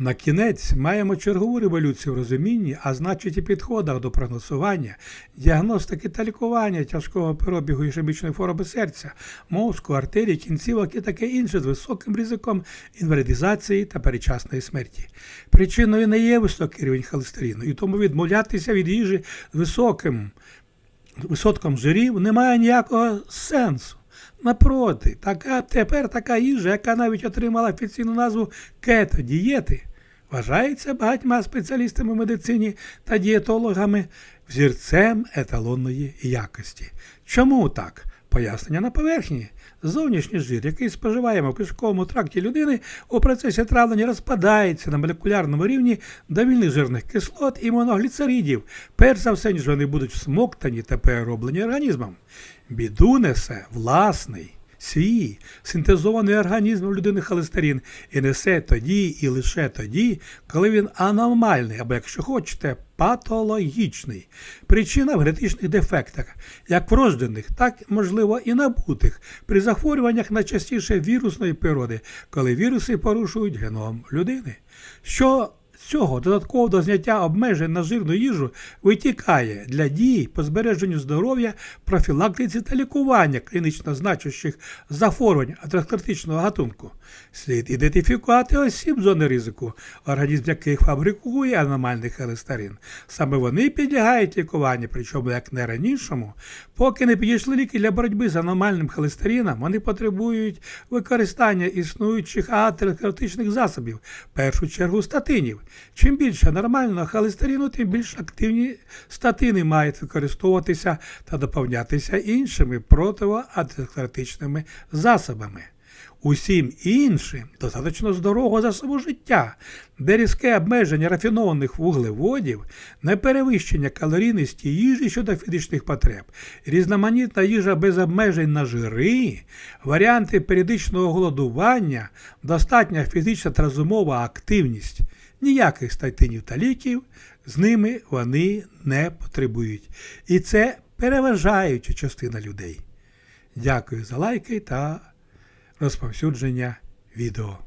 На кінець маємо чергову революцію в розумінні, а значить і підходах до прогнозування, діагностики та лікування тяжкого перебігу ішемічної хвороби серця, мозку, артерій, кінцівок і таке інше з високим ризиком інвалідизації та передчасної смерті. Причиною не є високий рівень холестерину, і тому відмовлятися від їжі з високим висотком жирів немає ніякого сенсу. Напроти, така, тепер така їжа, яка навіть отримала офіційну назву кето-дієти, вважається багатьма спеціалістами в медицині та дієтологами взірцем еталонної якості. Чому так? Пояснення на поверхні. Зовнішній жир, який споживаємо в кишковому тракті людини, у процесі травлення розпадається на молекулярному рівні до вільних жирних кислот і моногліцеридів, перш за все, ніж вони будуть всмоктані та перероблені організмом. Біду несе власний. Свій синтезований організмом людини холестерин і несе тоді і лише тоді, коли він аномальний, або, якщо хочете, патологічний. Причина в генетичних дефектах, як вроджених, так, можливо, і набутих, при захворюваннях найчастіше вірусної природи, коли віруси порушують геном людини. Що з цього додатково до зняття обмежень на жирну їжу витікає для дій по збереженню здоров'я, профілактиці та лікування клінічно значущих захворювань атеросклеротичного гатунку. Слід ідентифікувати осіб зони ризику, організм яких фабрикує аномальний холестерин. Саме вони підлягають лікуванню, причому як не ранішому, поки не підійшли ліки для боротьби з аномальним холестерином, вони потребують використання існуючих атеросклеротичних засобів, в першу чергу статинів. Чим більше нормального холестерину, тим більш активні статини мають використовуватися та доповнятися іншими противоатеросклеротичними засобами. Усім іншим достатньо здорового засобу життя, де різке обмеження рафінованих вуглеводів, неперевищення калорійності їжі щодо фізичних потреб, різноманітна їжа без обмежень на жири, варіанти періодичного голодування, достатня фізична та розумова активність, ніяких статинів та ліків з ними вони не потребують. І це переважаюча частина людей. Дякую за лайки та розповсюдження відео.